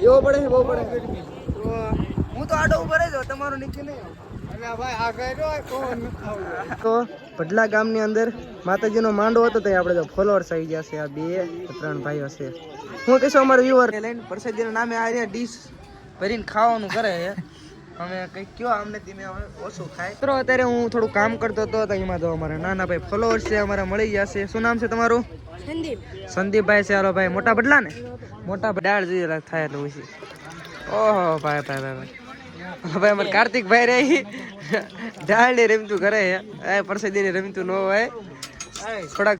એવો પડે છે બહુ પડે તો હું તો આડો ઊભો રહેજો તમારું નીચે નહીં તો ભડલા ગામની અંદર માતાજીનો માંડો હતો ત્યાં આપણે તો ફોલોઅર્સ આવી ગયા છે આ બે ત્રણ ભાઈઓ છે. હું કહીશું અમારા વ્યુઅર લઈને પરસાદીના નામે આ ડીશ ભરીને ખાવાનું કરે છે. અમે કંઈક કયો અમને તમે હવે ઓછું ખાય તો અત્યારે હું થોડું કામ કરતો હતો તો એમાં તો અમારા નાના ભાઈ ફોલોઅર્સ છે અમારા મળી ગયા છે. શું નામ છે તમારું? સંદીપ. સંદીપભાઈ છે હાલો ભાઈ. મોટા બદલા ને? મોટા ડાળ જોઈએ થાય એટલે પછી ઓહો ભાઈ ભાઈ ભાઈ ભાઈ. ભાઈ અમારે કાર્તિકભાઈ રહી. ડાળ ને રમતું ઘરે. એ પરસેદી ને રમતું ન હોય. થોડાક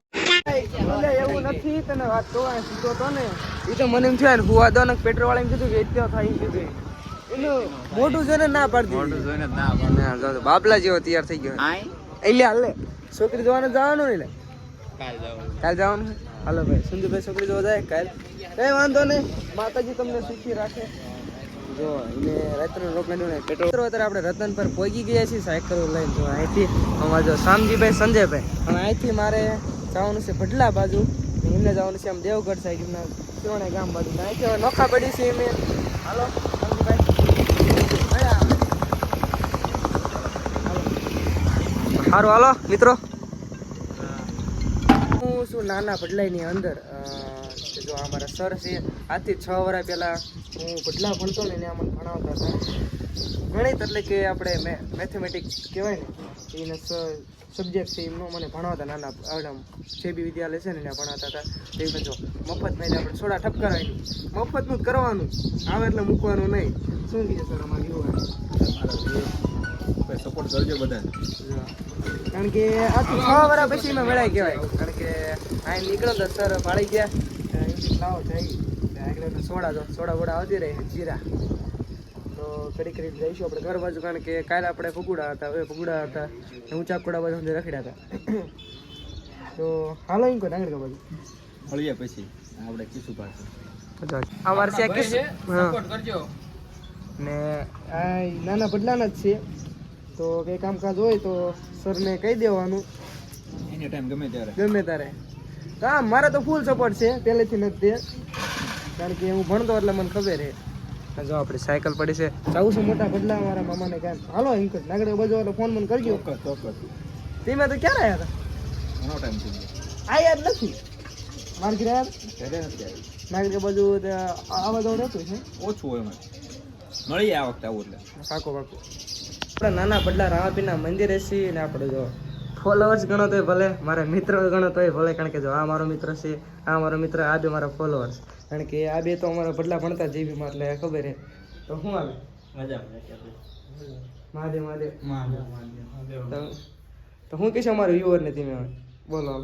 એવું નથી તને વાત તો સીધો તો ને. એ તો મને એમ થયું ને હુવા દો ને પેટ્રોલ વાળા એમ કીધું કે એટલો થાય કીધું. એનું મોઢું જોઈને ના પાડતી ના જો તો બાબલા જેવો તૈયાર થઈ ગયો. એટલે હાલે છોકરી જોવાનું જવાનું ને કાલ જવાનું. છે? હાલો ભાઈ સંજુભાઈ છોકરી જોવા જાય કાલ. કઈ વાંધો નહીં. માતાજી તમને સુખી રાખે. જો એને રાત્રે ને પેટ્રોલ અત્યારે આપણે રતન પર પહોંચી ગયા છીએ સાયકલ લઈને. જો અહીંથી અમારા જો શામજીભાઈ સંજયભાઈ. અને અહીંથી મારે જવાનું છે ભટલા બાજુ. એમને જવાનું છે આમ દેવગઢ સાઈડ એમના સિવાણા ગામ બાજુ. અહીંથી નોખા પડી છે એમ હાલો શામજીભાઈ આયા. હાલો. સારું હાલો, મિત્રો. હું છું નાના ભડલાઈની અંદર. જો આ મારા સર છે આજથી છ વર્ષ પહેલાં હું ભડલા ભણતો ને એને અમને ભણાવતા હતા. ગણિત એટલે કે આપણે મેથેમેટિક્સ કહેવાય ને, એને સબ્જેક્ટ છે, એમનો મને ભણાવતા નાના આવડા જે બી વિદ્યાલય છે ને એને ભણાવતા હતા. તો એ જો મફત મેં આપણે સોડા ઠપકરાવી મફતનું જ કરવાનું. આવે એટલે મૂકવાનું નહીં. શું કીધું સર અમારે એવું સપોર્ટ કરજો બધાને. કારણ કે આ તો છ વર્ષ પછી મેં મળ્યા કહેવાય કારણ કે અહીં નીકળો તો સર પાડી ગયા. લાવો જઈ આગળ સોડા તો સોડા બોડા આવતી રહી જીરા. તો કરી કરી જઈશું આપણે ઘર બાજુ કારણ કે કાલે આપણે ફગુડા હતા હવે ફગુડા હતા. ને ઊંચા કોડા બાજુ સુધી રખડ્યા હતા. તો હાલો એમ કોઈ નાગરિક બાજુ. મળીએ પછી. આપણે કીશું પાછું. અમારે છે કિસ હા. ને આ નાના બદલાના જ છે. તો કંઈ કામકાજ હોય તો સરને કહી દેવાનું. એની ટાઈમ ગમે ત્યારે. ગમે ત્યારે. હા મારે તો ફૂલ સપોર્ટ છે પહેલેથી નથી તે. કારણ કે હું ભણતો એટલે મને ખબર છે. જો આપણી સાયકલ પડી છે. જવું છે મોટા બદલા મારા મામાને કામ હાલો કર નાગડે બાજુ એટલે ફોન મને કરજો. ચોક્કસ ચોક્કસ. તમે તો ક્યારે આવ્યા ઘણો ટાઈમ થઈ ગયો આવ્યા યાદ નથી મારે ઘરે આવ્યા નાગડે બાજુ આવા જવું રહેતું છે ઓછું હોય એમાં. મળીએ આ વખતે આવું એટલે. પાકો પાકો. આપણે નાના બદલા રામાપીના મંદિરે છીએ ને આપણે જો ફોલોઅર્સ ગણો તોય ભલે મારા મિત્ર ગણો તોય ભલે કારણ કે જો આ મારો મિત્ર છે આ મારો મિત્ર આ બે મારા ફોલોઅર્સ કારણ કે આ બે તો અમારા પડલા ભણતા જેબીમાં એટલે ખબર છે તો શું આવે? મહાદેવ મહાદેવ. તો- તો હું કહીશ અમારું વ્યુઅર ને તમે બોલો બોલો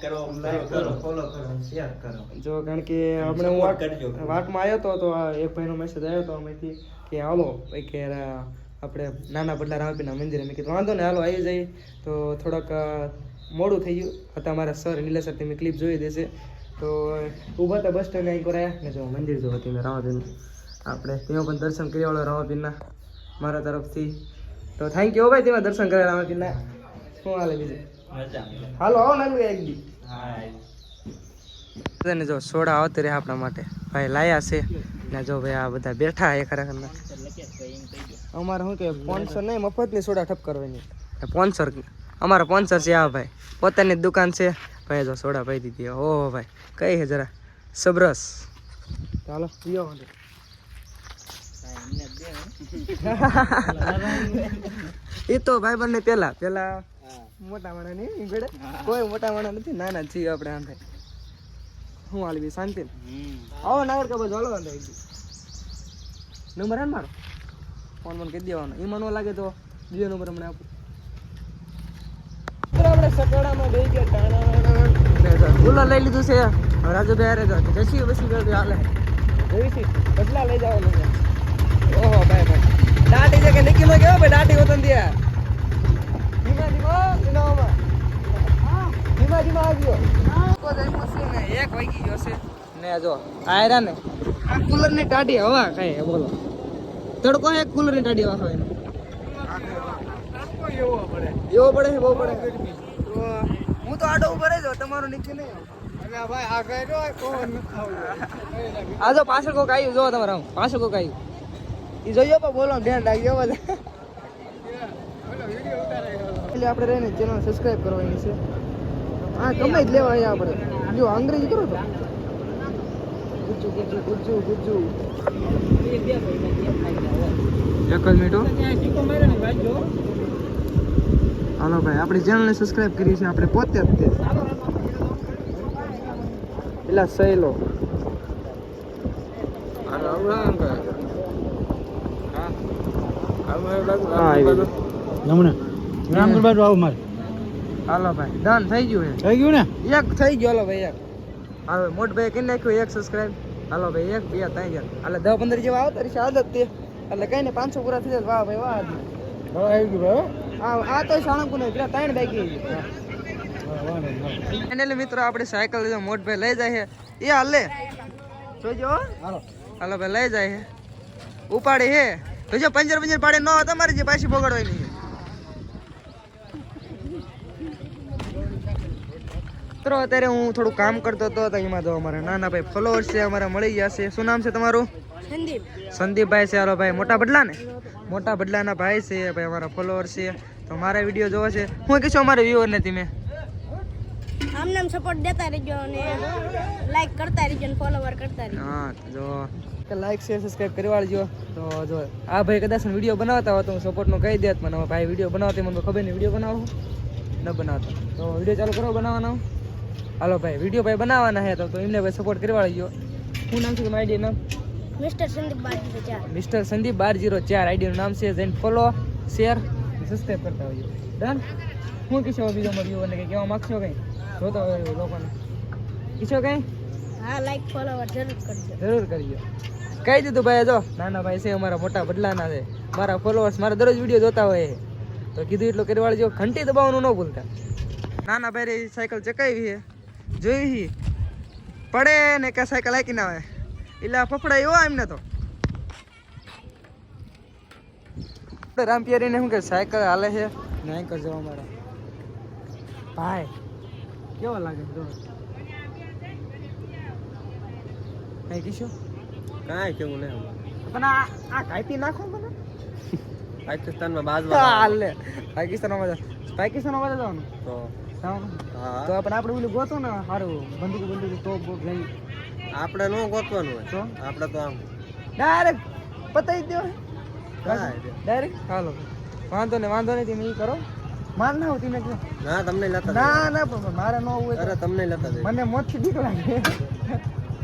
કરો લાઈક કરો. ફોલો કરો શેર કરો. જો કારણ કે આપણે હું વાટ વાટમાં આવ્યો તો એક ભાઈનો મેસેજ આવ્યો તો અમેથી કે હાલો ભાઈ કે આપણે નાના બદલા રામપીના મંદિરે મેં કીધું વાંધો ને હાલો આવી જઈએ. તો થોડાક મોડું થઈ ગયું. હતા મારા સર નીલા સર તમે ક્લિપ જોઈ દેશે. તો ઊભા હતા બસ સ્ટેન્ડ અહીં કરાયા. ને જો મંદિર જો હતી રામાપીરનું આપણે ત્યાં પણ દર્શન કરી વાળો રામાપીરના મારા તરફથી. તો થેન્ક યુ ભાઈ તેમાં દર્શન કર્યા રામાપીરના શું હાલે બીજું? હાલો આવો નાનું એક દી. ને જો સોડા આવતી રહે આપણા માટે. ભાઈ લાયા છે. ને જો ભાઈ આ બધા બેઠા એ ખરેખર. અમારે શું કે સ્પોન્સર નહીં મફતની સોડા ઠપ કરવાની. સ્પોન્સર અમારા સ્પોન્સર છે આ ભાઈ. પોતાની દુકાન છે. ભાઈ જો સોડા પાઈ દીધી. ઓહો ભાઈ કઈ છે જરા? સબરસ. ચાલો પીઓ એ તો ભાઈ બંને પેલા પેલા મોટા માણા નહીં કોઈ મોટા માણા નથી નાના જીવ છીએ આપણે આમ થાય. હું હાલી બી શાંતિ. આવો નાગર કે બધું હાલો વાંધો એક નંબર હે મારો? ફોન ફોન કહી દેવાનો. એમાં ન લાગે તો બીજો નંબર અમને આપો. આપણે સટોડામાં બેસી ગયા ટાણા ગુલા લઈ લીધું છે. રાજુભાઈ હારે જસી બસી ગયો હાલે. જોઈ છે લઈ જવાનું ઓહો ભાઈ ભાઈ દાટી છે કે નિકી નો કેવો ભાઈ? દાટી વતન દિયા ધીમા ધીમા ઇનામા ધીમા ધીમા આવ્યો ને એક વાગી ગયો છે ને. જો આયરા ને આ કુલરની ટાઢી હવા ખાય બોલો. તડકો એક કુલરની ટાઢી હવા ખાય. એવો પડે બહુ પડે તો હું તો આડો ઊભો રહેજો તમારું નીચે નહીં આ જો પાછળ કોક આવ્યું જો તમારે આમ પાછળ કોક આવ્યું એ જોયો પણ બોલો ધ્યાન રાખજો બધા એટલે આપણે રહીને ચેનલ સબસ્ક્રાઇબ કરવાની છે. હા ગમે જ લેવા અહીંયા આપણે. જો અંગ્રેજી કરો તો. ગુજ્જુ ગુજ્જુ ગુજ્જુ ગુજ્જુ. એક જ મિનિટ હાલો ભાઈ આપણી ચેનલને સબસ્ક્રાઇબ કરી છે આપણે પોતે જ તે પેલા સહેલો. હા. આવી ગયું. રામગઢ બાજુ આવું મારે. હાલો ભાઈ ડન થઈ ગયું છે. થઈ ગયું ને? એક થઈ ગયો હાલો ભાઈ એક. હવે મોટ ભાઈ કરી નાખ્યું એક સબસ્ક્રાઇબ હાલો ભાઈ એક બે ત્રણ ગયા એટલે દસ પંદર જેવા આવતા રહેશે આદત તે. એટલે કઈ ને પાંચસો પૂરા થઈ જાય વાહ ભાઈ વાહ. આવી ગયું ભાઈ આ આ તો સાણંગપુર ને પેલા ત્રણ બાઈક એટલે મિત્રો આપણે સાયકલ લીધો મોટ ભાઈ લઈ જાય છે. એ હાલે જોજો હો. હાલો. હાલો ભાઈ લઈ જાય છે. ઉપાડે હે જોજો પંજર પંજર પાડે ન તમારે જે પાછી બગાડવાની મિત્રો અત્યારે હું થોડું કામ કરતો હતો તો એમાં તો અમારા નાના ભાઈ ફોલોઅર્સ છે અમારા મળી ગયા છે. શું નામ છે તમારું? સંદીપ. સંદીપભાઈ છે હાલો ભાઈ. મોટા બદલા ને મોટા બદલાના ભાઈ છે ભાઈ અમારા ફોલોઅર્સ છે. તો મારા વીડિયો જોવો છે. હું કહીશું અમારા વ્યુઅર ને તમે આમ નામ સપોર્ટ દેતા રહેજો અને લાઈક કરતા રહેજો અને ફોલોવર કરતા રહેજો. હા જો. લાઈક શેર સબસ્ક્રાઇબ કરી વાળજો. તો જો આ ભાઈ કદાચ વીડિયો બનાવતા હોય તો હું સપોર્ટનો કહી દેત મને ભાઈ વીડિયો બનાવતી મને ખબર નહીં વીડિયો બનાવો ન બનાવતો. તો વીડિયો ચાલુ કરો બનાવવાનો. હાલો ભાઈ વીડિયો ભાઈ બનાવવાના હે તો એમને ભાઈ સપોર્ટ કરવા વાળજો શું નામ છે તમારું આઈડી નામ મિસ્ટર સંદીપ બાજી તો ચાર. મિસ્ટર સંદીપ બાર જીરો ચાર આઈડીનું નામ છે જઈને ફોલો શેર સબસ્ક્રાઈબ કરતા હોઈએ ડન શું કીશો બીજો મળ્યો અને કંઈ કહેવા માગશો કંઈ? જોતો હોય લોકોને. કીશો કંઈ? હા લાઈક જરૂર કરજો. જરૂર કરજો. કહી દીધું ભાઈ જો નાના ભાઈ છે અમારા મોટા બદલાના છે. મારા ફોલોઅર્સ મારા દરરોજ વીડિયો જોતા હોય તો કીધું એટલું કરી જો ઘંટી દબાવવાનું ન ભૂલતા. નાના ભાઈ સાયકલ ચકાવી છે. જોઈ હી. પડે ને કે સાયકલ હાકી ના આવે. એટલે ફફડા એવો એમને તો. રામપિયારીને શું કે સાયકલ હાલે છે? ને એન્કર જવા મારા ભાઈ કેવો લાગે જો કઈ કીશું? કાંઈ કેવું નહીં પણ આ આ કાપી નાખો મને? પાકિસ્તાનમાં બાજવા હાલે. પાકિસ્તાનમાં પાકિસ્તાનમાં જવાનું? તો. તો આપણે આપણે ઓલું ગોતો ને સારું બંદૂક બંદૂક તોપ બોપ લઈ. આપણે ન ગોતવાનું હોય. તો આપણે તો આમ ડાયરેક્ટ દેવાય કાંઈ ડાયરેક્ટ હાલો. વાંધો ને વાંધો નહીં તમે એ કરો. માર ના હોતી મેં ના તમને લતા ના ના મારે ન હોય અરે તમને લતા મને મોતથી બીક લાગે.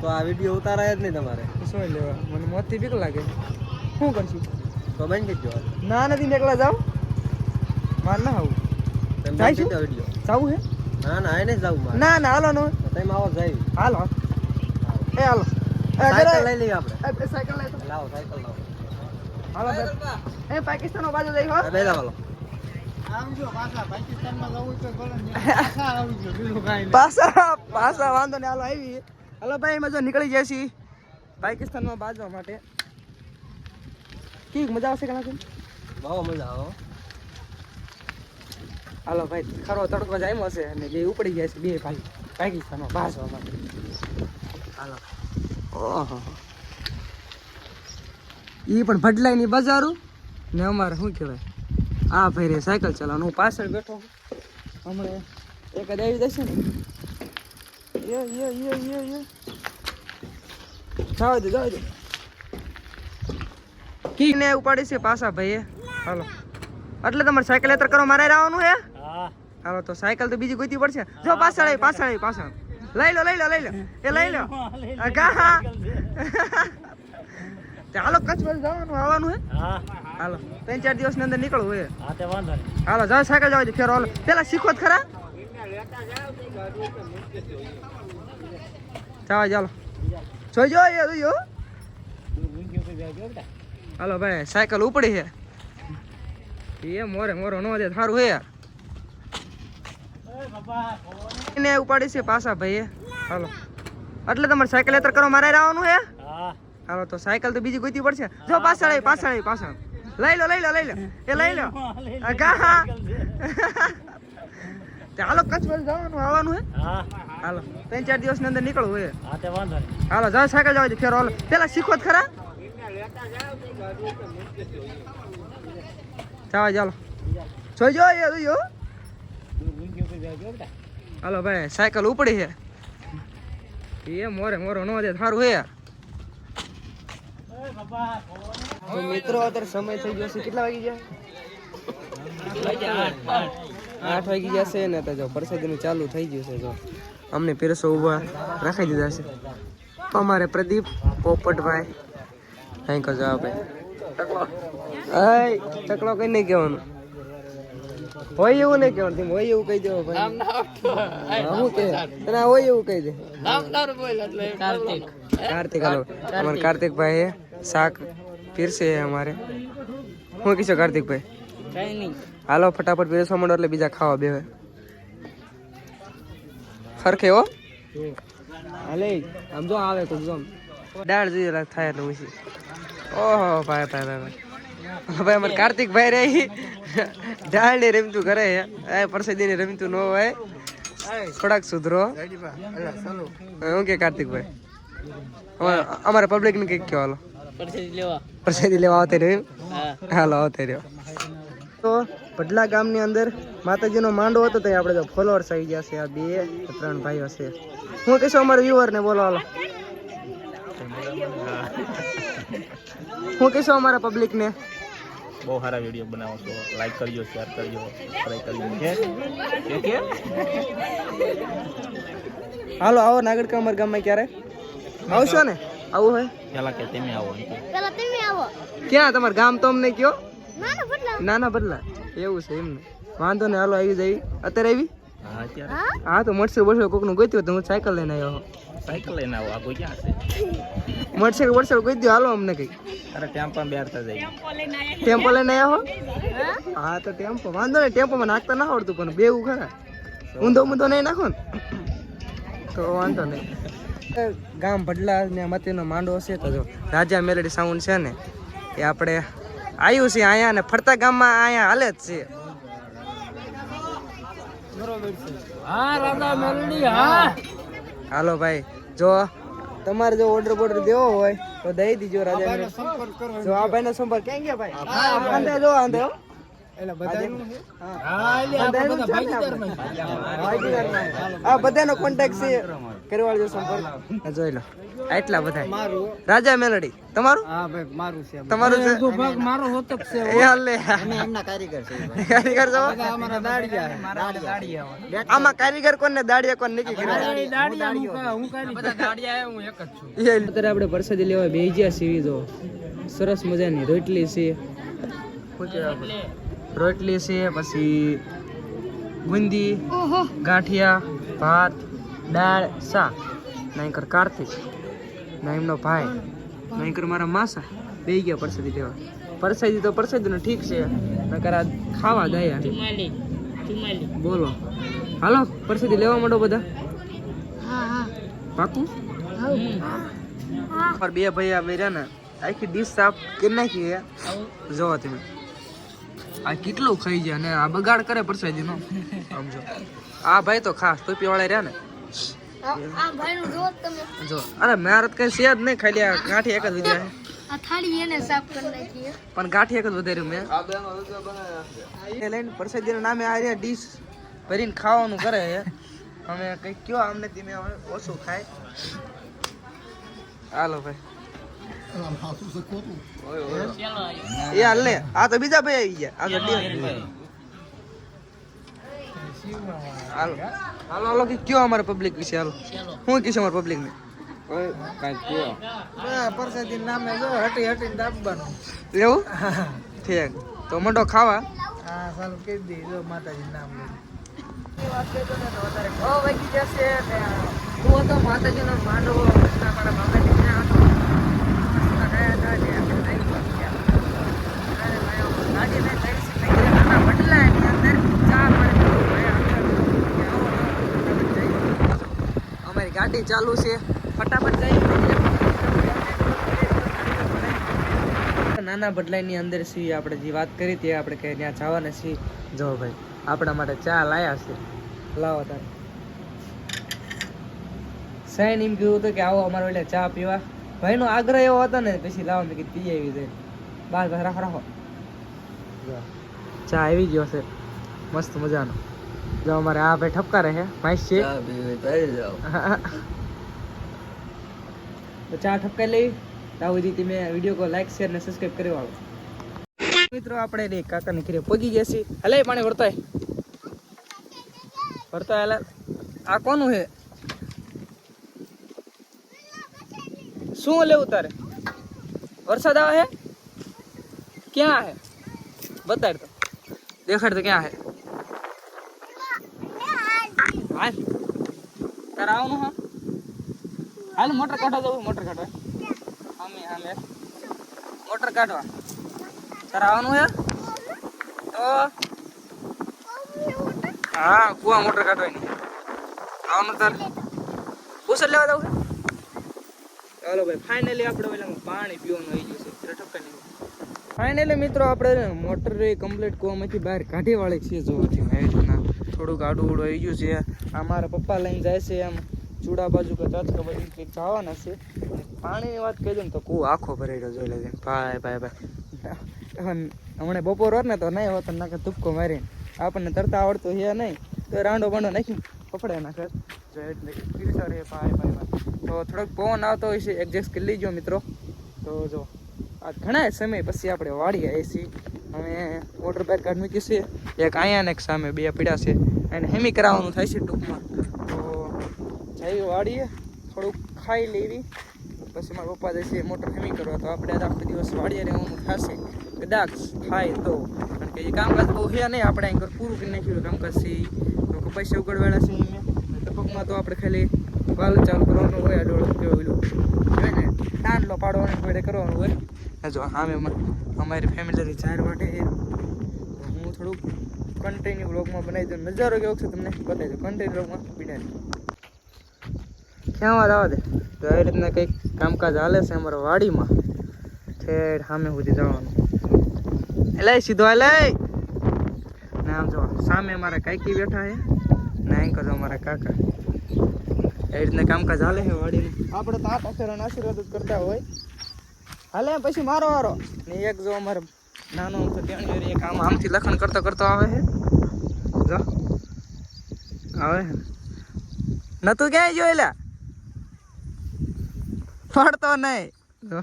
તો આ વીડિયો ઉતારાય જ નહીં તમારે. શું લેવા? મને મોતથી બીક લાગે. શું કરશું? તો બંધ કરી દો. ના નથી ને એકલા જાવ માર ના આવું જાય જાવું હે? ના ના એને જ જવું ના ના હાલો નો. તમે આવો જાય હાલો. એ હાલો. સાયકલ લઈ લઈએ આપણે. સાયકલ લઈ તો લાવો સાયકલ લાવો. હાલો એ પાકિસ્તાન બાજુ જઈ હો. બે લાવો પાસા પાસા વાંધો ને હાલો આવી. હાલો ભાઈ એમાં જો નીકળી જાય છે પાકિસ્તાનમાં બાજવા માટે. કેવી મજા આવશે કલા બહુ મજા આવો હાલો ભાઈ ખરો તડકો જાય હશે અને બે ઉપડી ગયા છે બે ભાઈ પાકિસ્તાનમાં બાજવા માટે. હાલો. ઓહો. એ પણ ભડલાઈની બજારું? ને અમારે શું કહેવાય? આ ભાઈ રે સાયકલ ચલાવવાનું, હું પાછળ બેઠો હમણે એક જ આવી જશે ને. યે યે યે યે યે. જાવ દે જાવ દે. કીને ઉપાડી છે પાછા ભાઈએ? હાલો. એટલે તમારે સાયકલ યાત્રા કરવા મારે આવવાનું હે? હાલો તો સાયકલ તો બીજી ગોતી પડશે. જો પાછળ આવી પાછળ આવી પાછળ. લઈ લો લઈ લો લઈ લો. એ લઈ લો. હાલો કચ્છ બાજુ જવાનું આવવાનું હે? હાલો ત્રણ ચાર દિવસની અંદર નીકળવું હે. હાલો જાઓ સાયકલ જવા દે ફેરો હાલો. પેલા શીખો જ ખરા. જવા ચાલો જોઈજો એ જોઈજો હાલો ભાઈ સાયકલ ઉપડી છે એ મોરે મોરો નો દે સારું હે. યાર એને ઉપાડી છે પાછા ભાઈએ. હાલો. એટલે તમારે સાયકલ યાત્રા કરવા મારે આવવાનું હે? હાલો તો સાયકલ તો બીજી ગોતી પડશે. જો પાછળ આવી પાછળ આવી પાછળ. લઈ લો લઈ લો લઈ લો. એ લઈ લો. હાલો કચ્છ બાજુ જવાનું આવવાનું હે? હા. હાલો. ત્રણ ચાર દિવસની અંદર નીકળવું હે. હાલો જાઓ સાયકલ જવા ફેરો. હાલો. પેલા શીખો જ ખરા. જવા ચાલો જોઈ એ જોઈજો હાલો ભાઈ, સાયકલ ઉપડી છે. એ મોરે, મોરો નો દે સારું હે મિત્રો, અત્યારે સમય થઈ ગયો છે. કેટલા વાગી ગયા? આઠ વાગી ગયા છે ને, તો જો પ્રસાદીનું ચાલુ થઈ ગયું છે, જો. અમને પીરસો ઊભા રાખી દીધા છે. અમારે પ્રદીપ પોપટભાઈ. અહીં જવાબ આય ચકલો કઈ નહીં કહેવાનું. હોય એવું નહીં કહેવાનું. હોય એવું કહી દેવો ભાઈ. હા, હું કે? તને હોય એવું કહી દે. કાર્તિક. કાર્તિક હાલો. અમારે કાર્તિકભાઈ હે શાક પીરસે અમારે. હું કીધું કાર્તિકભાઈ? કઈ નહીં. હાલો ફટાફટ પીરસવા માંડો એટલે બીજા ખાવા બેવે ફરખે હો. હાલે આમ જો આવે કોક જો આમ. દાળ જોઈએ થાય એટલે ઓહો ઓહો ભાઈ ભાઈ ભાઈ. ભાઈ અમારે કાર્તિકભાઈ રહી. ઢાળ ને રમતું કરે એ પરસેદી ને રમતું ન હોય. થોડાક સુધરો. હું કે કાર્તિકભાઈ? અમારે- પબ્લિક ને કંઈક કહેવાલો પરસેદી લેવા આવતે રહ્યો હાલો આવતે રહ્યો. તો ભડલા ગામની અંદર માતાજીનો માંડો હતો ત્યાં આપણે તો ફોલોઅર્સ આવી ગયા છે. આ બે ત્રણ ભાઈઓ છે. હું કહીશું અમારા વ્યુઅર ને બોલો હાલો. હું કહીશું અમારા પબ્લિક ને બહુ સારા વીડિયો બનાવો છો. લાઈક કરજો શેર કરજો સબસ્ક્રાઇબ કરજો કે કે હાલો આવો નાગડકા અમારા ગામમાં ક્યારે? આવશો ને? આવું હોય? પેલા કે તમે આવો પેલા તમે આવો. ક્યાં? તમારું ગામ તો અમને કયો? નાના બદલા. નાના બદલા. એવું છે એમને વાંધો ને હાલો આવી જાય અત્યારે આવી? હા અત્યારે. હા? હા તો મોટરસાઇકલ બોટસાઇકલ કોકનું ગોત્યું તો હું સાયકલ લઈને આવ્યો સાયકલ લઈને આવો આગો ક્યાં છે મોટરસાઇકલ મોટરસાઇકલ ગોઈ દો હાલો અમને કઈ અરે ટેમ્પા બેરતા જાય. ટેમ્પો લઈને આવો હો? હા? તો ટેમ્પો. વાંધો નહીં ટેમ્પોમાં નાખતા ના આવડતું પણ બેવું ખરા. ઊંધો ઊંધો નહીં નાખો ને? તો વાંધો નહીં. ગામ ભડલા ને મતીનો માંડો છે તો જો રાજા મેલેડી સાઉન્ડ છે ને એ આપણે આવ્યું છે અહીંયા ને ફરતા ગામમાં અહીંયા હાલે જ છે હા રાજા મેલડી હા. હાલો ભાઈ જો તમારે જો ઓર્ડર બોર્ડર દેવો હોય તો દઈ દીજો રાજા જો આ ભાઈ નો સંપર્ક. ક્યાં ગયા ભાઈ? આંધે જો. આ બધાનો કોન્ટેક્ટ છે. કરી વાળજો સંપર્ક? જોઈ લો. આટલા બધા રાજા મેલડી. તમારું? હા ભાઈ મારું છે. તમારું છે? ભાગ મારો હોતો છે એ હાલ. અમે એમના કારીગર છે કારીગર છો? અમારા દાડિયા દાડિયા આમાં કારીગર કોણ ને દાડિયા કોણ નક્કી કર્યું? દાડિયા હું કા- હું કારીગર દાડિયા હું એક જ છું. અત્યારે આપણે પરસાદી લેવા બે ગયા સીવી જો. સરસ મજાની રોટલી છે. રોટલી. છે પછી ગુંદી ગાંઠિયા ભાત દાળ સા નાઈકર કાર્તિક નાઈમનો ભાઈ નાઈકર મારા માસા બે ગયા પરસાદી લેવા પરસાદી તો પ્રસાદીનો ઠીક છે નકર આ ખાવા ગયા બોલો. હાલો પરસાદી લેવા માંડો બધા? હા હા. પાકું? પર બે ભાઈ આ રહ્યા ને આખી ડીશ સાફ કરી નાખી જોવા તમે. આ કેટલું ખાઈ જાય ને આ બગાડ કરે પરસાદી નો સમજો આ ભાઈ તો ખાસ ટોપી વાળા રહ્યા ને. જો અરે મારે તો કઈ છે જ નહીં ખાલી આ ગાંઠી એક જ વધ્યા. છે આ થાળી એને સાફ કરી નાખી પણ ગાંઠી એક જ વધાર્યું મેં. લઈને પ્રસાદી નામે આ રહ્યા ડીશ ભરીને ખાવાનું કરે છે. અમે કઈ કયો અમને ધીમે હવે ઓછું ખાય. હાલો ભાઈ. એ હાલ ને આ તો બીજા ભાઈ આવી ગયા. આ તો હાલો. હાલો હાલો કે કયો અમારા પબ્લિક વિશે હાલો? હું કહીશ અમારા પબ્લિક ને? પરસાદી નામે જો હટી હટીને દાબવાનું. એવું? ઠીક. તો મંડો ખાવા. હા સારું કહી દે જો માતાજી નામ લઈ વાગી જશે ને હું તો માતાજીનો માંડવો કૃષ્ણપાડા માતાજી ત્યાં હતો કૃષ્ણ ગયા હતા ને આપણે આવી ગયા. અરે ભાઈ, ગાડી લઈને જઈ છે. મેં કીધું, નાના બદલા એની અંદર ચા પાણી પીવું. ભાઈ, અંદર આવો, આવો, ફટાફટ જઈએ. અમારી ગાડી ચાલુ છે. ફટાફટ જઈએ. નાના બદલાઈની અંદર સી આપણે, જે વાત કરી તે આપણે કે ત્યાં જવાના છીએ. જો ભાઈ, આપણા માટે ચા લાયા છે. લાવો તારે. સાઈન એમ કીધું હતું કે આવો અમારે એટલે ચા પીવા. ભાઈનો આગ્રહ એવો હતો ને, પછી લાવો મેં કીધું પી આવી જાય. બાર, રાખો રાખો. ચા આવી ગયો છે. મસ્ત મજાનો. જો અમારે આ ભાઈ ઠપકા રહે ભાઈ છે. તો ચા ઠપકાઈ લઈ. તાવ સુધી મેં વીડિયો કો લાઈક શેર ને સબસ્ક્રાઇબ કરી વાળો મિત્રો આપણે રે કાકા ને ઘરે પહોંચી ગયા છીએ. હલે પાણી વર્તાય વર્તાય હલે. આ કોનું છે? શું લેવું તારે વરસાદ આવે છે? ક્યાં હે બતાડ તો. દેખાડ તો ક્યાં હે હાલ તારે આવવાનું હા. હાલ, મોટર કાઢવા જવું, મોટર કાઢવા. આમે હાલે મોટર કાઢવા. તારે આવવાનું હે તો? હા, કુવા મોટર કાઢવાની. આવવાનું તારે. પૂછ લેવા જવું ચાલો ભાઈ ફાઇનલી આપણે ઓલામાં પાણી પીવાનું આવી ગયું છે. ઠપકા ફાઇનલી મિત્રો, આપણે મોટર કમ્પ્લીટ કુવામાંથી બહાર કાઢી વાળી છીએ જોવાથી. થોડુંક આડું ઉડું આવી ગયું છે. આ મારા પપ્પા લઈને જાય છે એમ ચૂડા બાજુ કે ચાચકા બાજુ કંઈક જવાના છે. પાણીની વાત કહી દઉં ને તો કૂ આખો ભરેલો જોઈ લેજે. ભાઈ ભાઈ ભાઈ. હમણાં બપોર હોત ને તો નહીં હોત નાખે ધુપકો મારીને આપણને તરતા આવડતું છે નહીં. તો રાંડો બાંડો નાખી પકડે નાખે જો એટલે ફિલ્ટર એ ભાઈ ભાઈ ભાઈ. તો થોડોક પવન આવતો હોય છે એડજસ્ટ કરી લીજો મિત્રો. તો જો આ ઘણા સમય પછી આપણે વાડીએ એસી અમે વોટર બેગ કાર્ડ મૂકી છે. એક અહીંયા ને એક સામે બે પીડા છે. અને હેમી કરાવવાનું થાય છે ટૂંકમાં. તો જઈ વાળીએ, થોડુંક ખાઈ લેવી. પછી મારા પપ્પા જશે મોટર હેમી કરવા. તો આપણે આખો દિવસ વાળીએ રહેવાનું થશે કદાચ થાય તો. કારણ કે એ કામકાજ બહુ છે નહીં. આપણે અહીં પૂરું કરી નાખ્યું કામકાજ છે. તો કપાસી ઉગડવાળા છે અહીંયા ટપકમાં તો આપણે ખાલી વાલ ચાલુ કરવાનું હોય, આ ડોળો કે ઓલું હોય ને? દાંડલો પાડવાનો પડે કરવાનું હોય. જો આમે અમારી ફેમિલી ચાર માટે હું થોડુંક કન્ટિન્યુ બ્લોગમાં બનાવી દઉં. નજારો કેવો છે તમને બતાવી દઉં. કન્ટિન્યુ બ્લોગમાં બિનારી. ક્યાં વાત આવે? તો આવી રીતના કંઈક કામકાજ હાલે છે અમારા વાડીમાં. ઠેર સામે સુધી જવાનું. એટલે સીધો એટલે ને આમ જો, સામે મારા કાકી બેઠા છે. ને અહીં કરો અમારા કાકા. એ રીતના કામકાજ હાલે છે વાડીનું આપણે તો આ પાછળ આશીર્વાદ કરતા હોય. હાલે પછી મારો વારો ને એક જો અમારે નાનો તો ત્યાં એક આમ આમથી લખણ કરતો કરતો આવે છે. જો આવે છે. નતું ક્યાંય જોયેલા ફાડતો નહીં. જો.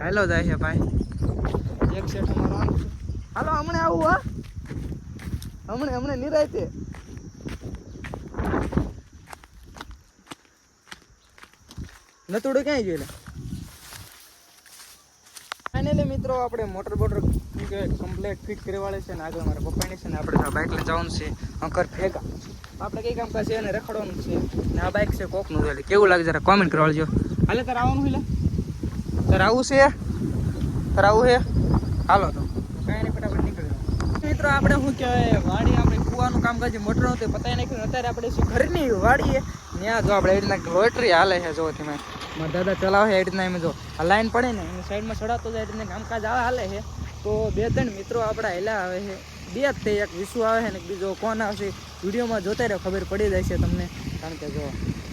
હેલો જાય છે ભાઈ. એક સેટ અમારો આમ હાલો હમણાં આવું હા? હમણાં હમણાં નિરાયતે. નતુડું ક્યાંય જોયેલા ફાઇનલી મિત્રો, આપણે મોટર બોટર કમ્પ્લેટ ફિટ કરવાળે છે ને આગળ મારા પપ્પાની છે ને આપણે બાઇક લઈ જવાનું છે અંકર ફેંકા આપણે કઈ કામ છે અને રખડવાનું છે ને આ બાઇક છે કોકનું એટલે કેવું લાગે જરા કોમેન્ટ કરવા જો હાલે, તારે આવવાનું એટલે તારે આવું છે? તારે આવું છે? હાલો તો. કાંઈ નહીં, ફટાફટ નીકળી જાઓ. મિત્રો, આપણે શું કહેવાય વાડી આપણે કૂવાનું કામ કરીએ મોટરનું તે પતાવી નાખ્યું અત્યારે આપણે શું ઘરની વાડીએ ત્યાં જો આપણે એવી રીતના રોટરી હાલે છે, જો તમે મારા દાદા ચલાવે એવી રીતના એમ જો. આ લાઈન પડે ને, એની સાઈડમાં ચડાતો જાય રીતના કામકાજ આવે, હાલે છે. તો બે ત્રણ મિત્રો આપણા હેલા આવે છે. બે જ તે એક વિશુ આવે છે ને બીજો કોણ આવશે, વિડીયોમાં જોતા રહ્યો ખબર પડી જાય છે તમને. કારણ કે જો,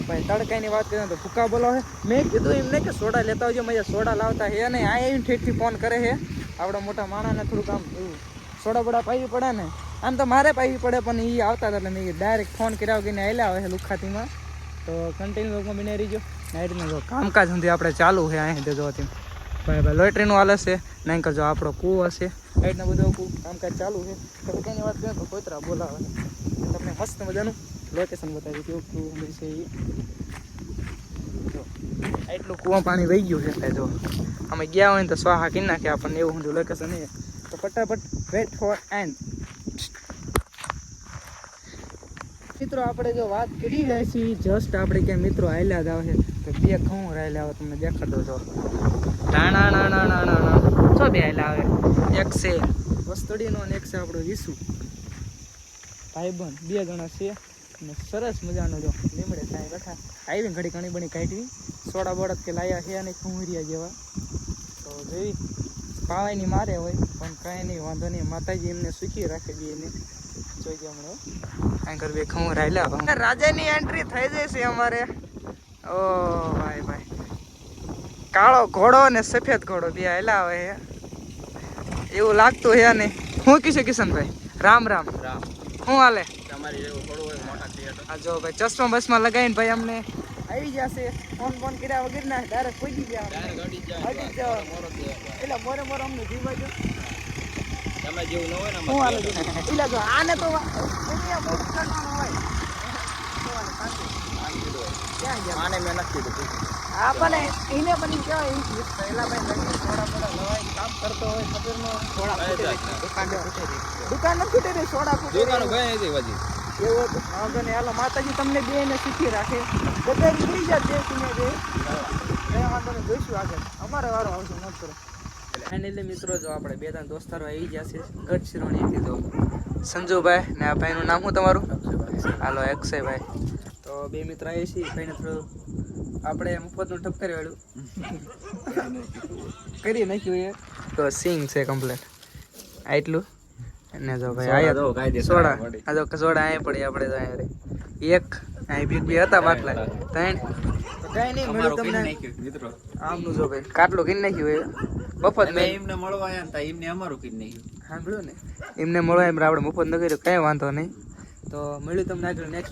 ભાઈ તડકાની વાત કરીએ તો ફૂકા બોલો છે. મેં કીધું એમ નહીં કે સોડા લેતા આવજો, મજા સોડા લાવતા છે. અને આ એવી ઠેઠથી ફોન કરે છે. આપણા મોટા માણાને થોડુંક આમ એવું સોડા બોડા પાવી પડે ને. આમ તો મારે પાવી પડે, પણ એ આવતા હતા એટલે મેં ડાયરેક્ટ ફોન કર્યા વગર આવેલા આવે છે લુખાતીમાં. તો કન્ટિન્યુ લોકોમાં બને રહીજો. નાઇટનું જો કામકાજ સુધી આપણે ચાલુ છે અહીં જોવાથી તેમ ભાઈ ભાઈ લોટરીનું હાલે છે, નહીં કરજો આપણો કૂવો હશે નાઇટનું બધું કૂ કામકાજ ચાલુ છે. તો કંઈની વાત કરીએ તો કોતરા બોલાવે. તમને મસ્ત મજાનું લોકેશન બતાવી કેવું કેવું છે એ જો એટલું કૂવા પાણી વહી ગયું છે એટલે જો, અમે ગયા હોય ને તો સ્વાહા કરી નાખે આપણને એવું હું લોકેશન નહીં તો ફટાફટ વેટ ફોર એન્ડ મિત્રો આપણે જો વાત કરી રહ્યા છીએ જસ્ટ આપણે ક્યાં મિત્રો આયલા જ આવે. છે તો બે ઘઉં રહેલા આવે તમને દેખાડો છો. ટાણા ના ના ના ના ના છો બે આયલા આવે. એક છે વસ્તડીનો અને એક છે આપણો વિસુ ભાઈબંધ બે જણા છે. અને સરસ મજાનો જો લીમડે કાંઈ બેઠા. આવી ઘડી ઘણી બની કાઢવી સોડા બળદ કે લાયા છે અને ખુંરિયા જેવા. તો જોઈ પાવાની મારે હોય પણ કાંઈ નહીં વાંધો નહીં. માતાજી એમને સુખી રાખે બી એને જોઈ ગયા હમણાં. કાંઈ કરવી ખું રાયલા રાજાની એન્ટ્રી થઈ જશે અમારે. ઓ ભાઈ ભાઈ. કાળો ઘોડો ને સફેદ ઘોડો બે હેલા આવે હે. એવું લાગતું હે ને હું કીધું કિશનભાઈ? રામ રામ. રામ. હું હાલે? તમારી એવું થોડું હોય મોટા ક્રિએટર આ જો ભાઈ ચશ્મા બસમાં લગાવીને ભાઈ અમને આવી જશે. ફોન ફોન કર્યા વગર ના ડાયરેક્ટ પહોંચી ગયા. અડી જાઓ. એટલે મોરે મોરે અમને જીવવા જો તમે જેવું ન હોય ને હું હાલે એટલે જો આને તો દુનિયા બહુ કરવાનું હોય. ક્યાં ગયા? આને મેં નથી કીધું હા પણ એને પણ કહેવાય પહેલા ભાઈ લગી સોડા બોડા લવાય કામ કરતો હોય ખબર ન હોય. સોડા ફૂટી. દુકાન. દુકાન ન રે સોડા ફૂટે. ભાઈ નથી વાજી એવું હતું? વાંધો નહીં હાલો માતાજી તમને બે ને શીખી રાખે. બધા નીકળી જાય જે સિંહ જે વાંધો નહીં જોઈશું આગળ. અમારે વારો આવશે મત કરો. ફાઇનલી મિત્રો જો આપણે બે ત્રણ દોસ્તારો આવી ગયા છે ગઢ શિરોણીથી તો. સંજુભાઈ ને આ ભાઈનું નામ શું તમારું? હાલો અક્ષયભાઈ. તો બે મિત્ર આવી છે ભાઈને થોડું આપણે મફતનું ઠપકારી વાળું. કરી નાખ્યું એ. તો સિંગ છે કમ્પ્લેટ આટલું? અને જો ભાઈ આયા સોડા. આ જો સોડા આય પડી આપણે તો આયા રે. એક અહીં બીક બી હતા બાટલા. ત્રણ. તો કઈ નહીં મળ્યું તમને. મિત્રો. આમનું જો ભાઈ કાટલું કિન નાખ્યું એ. મફત એમને મળવા આવ્યા હતા એમને અમારું કીધું નહીં. સાંભળ્યું ને? એમને મળવા એમ આપણે મફત ન કર્યો કઈ વાંધો નહીં. તો મળ્યું તમને આગળ નેક્સ્ટ